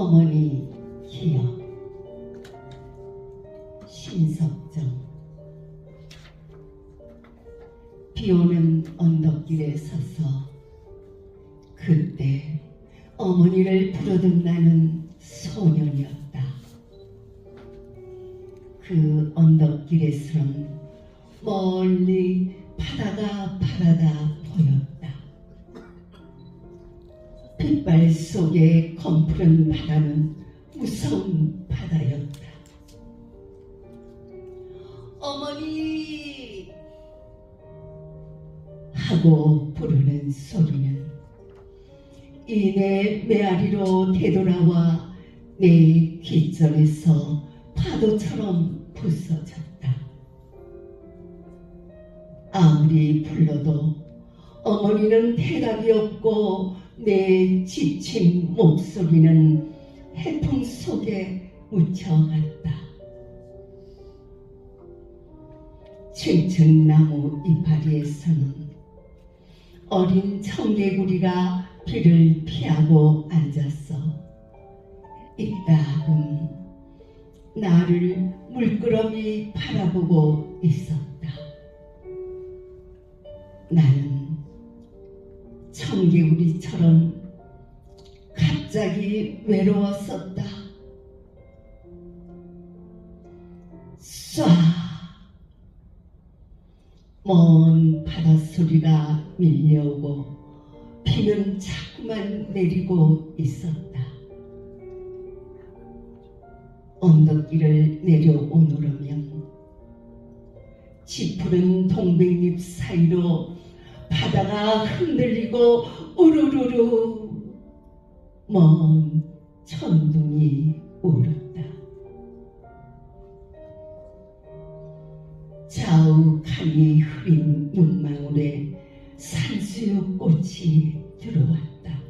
어머니 기억 신석정 비오는 언덕길에 서서 그때 어머니를 부르던 나는 소년이었다. 그 언덕길에서는 멀리 바다가 바라다 보였다. 빛발 속에 검푸른 바다는 무서운 바다였다. 어머니! 하고 부르는 소리는 이내 메아리로 되돌아와 내 귓전에서 파도처럼 부서졌다. 아무리 불러도 어머니는 대답이 없고 내 지친 목소리는 해풍 속에 묻혀갔다. 층층나무 이파리에서는 어린 청개구리가 비를 피하고 앉았어. 이따금 나를 물끄러미 바라보고 있었다. 나는 청개구리처럼 갑자기 외로웠었다. 쏴! 먼 바닷소리가 밀려오고 비는 자꾸만 내리고 있었다. 언덕길을 내려오누르면 짙푸른 동백잎 사이로 바다가 흔들리고 우르르르 먼 천둥이 울었다. 자욱하니 흐린 눈망울에 산수유 꽃이 들어왔다.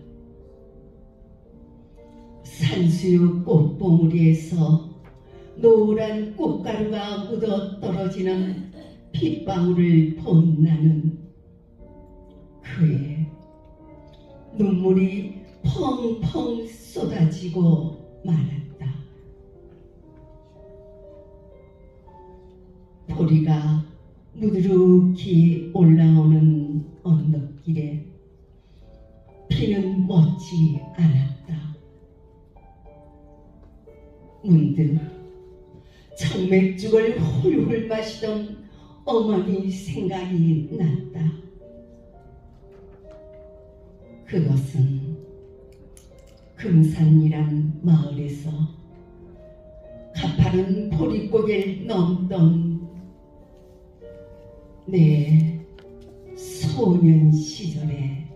산수유 꽃봉우리에서 노란 꽃가루가 묻어 떨어지는 핏방울을 본 나는 그의 눈물이 펑펑 쏟아지고 말았다. 보리가 무드르기 올라오는 언덕길에 비는 멎지 않았다. 문득 청맥죽을 훌훌 마시던 어머니 생각이 났다. 그것은 금산이란 마을에서 가파른 보릿고개를 넘던 내 소년 시절의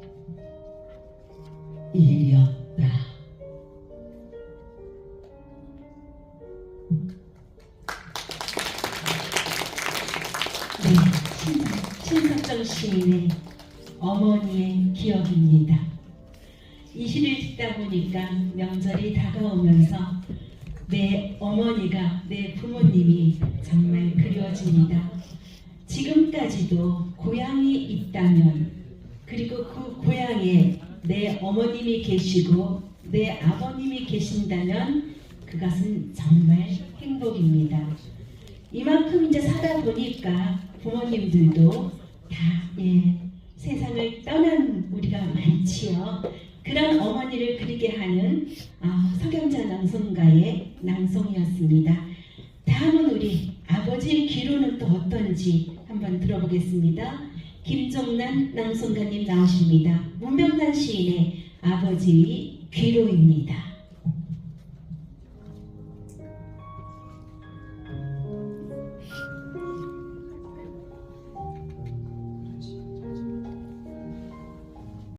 일이었다. 네, 신- 신석정 시인의 어머니의 기억입니다. 이 시를 듣다 보니까 명절이 다가오면서 내 어머니가 내 부모님이 정말 그리워집니다. 지금까지도 고향이 있다면 그리고 그 고향에 내 어머님이 계시고 내 아버님이 계신다면 그것은 정말 행복입니다. 이만큼 이제 살다 보니까 부모님들도 다 예, 세상을 떠난 우리가 많지요. 그런 어머니를 그리게 하는 아, 석영자 낭송가의 낭송이었습니다. 다음은 우리 아버지의 귀로는 또 어떤지 한번 들어보겠습니다. 김종란 낭송가님 나오십니다. 문명단 시인의 아버지의 귀로입니다.